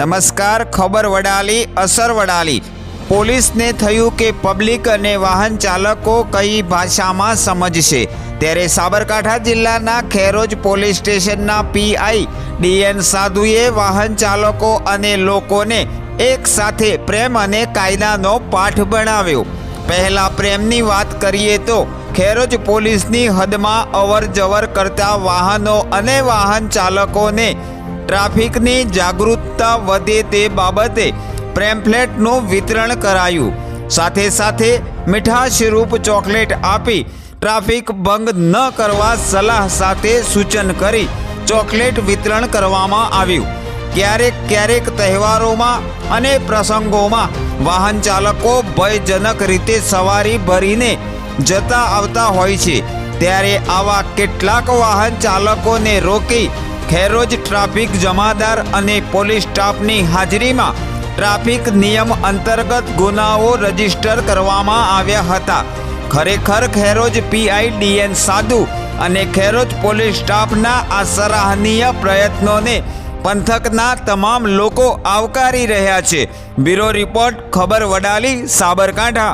નમસ્કાર, ખબર વડાલી, અસર વડાલી. પોલીસને થયું કે પબ્લિક અને વાહન ચાલકો કઈ ભાષામાં સમજશે. ત્યારે સાબરકાંઠા જિલ્લાના ખેરોજ પોલીસ સ્ટેશનના પીઆઈ ડીએન સાધુએ વાહન ચાલકો અને લોકોને એક સાથે પ્રેમ અને કાયદાનો પાઠ ભણાવ્યો. પહેલા પ્રેમની વાત કરીએ તો, ખેરોજ પોલીસની હદમાં અવર જવર કરતા વાહનો અને વાહન ચાલકોને ટ્રાફિકની જાગૃતતા વધે તે બાબતે પ્રેમ્ફલેટનું વિતરણ કરાયું. સાથે સાથે મીઠાશરૂપ ચોકલેટ આપી ટ્રાફિક ભંગ ન કરવા સલાહ સાથે સૂચન કરી ચોકલેટ વિતરણ કરવામાં આવ્યું. ક્યારેક ક્યારેક તહેવારોમાં અને પ્રસંગોમાં વાહન ચાલકો ભયજનક રીતે સવારી ભરીને જતા આવતા હોય છે. ત્યારે આવા કેટલાક વાહન ચાલકોને રોકી ખેરોજ ટ્રાફિક જમાદાર અને પોલીસ સ્ટાફની હાજરીમાં ટ્રાફિક નિયમ અંતર્ગત ગુનાઓ રજિસ્ટર કરવામાં આવ્યા હતા. ખરેખર ખેરોજ પીઆઈ ડીએન સાધુ અને ખેરોજ પોલીસ સ્ટાફના આ સરાહનીય પ્રયત્નોને પંથકના તમામ લોકો આવકારી રહ્યા છે. બ્યુરો રિપોર્ટ, ખબર વડાલી, સાબરકાંઠા.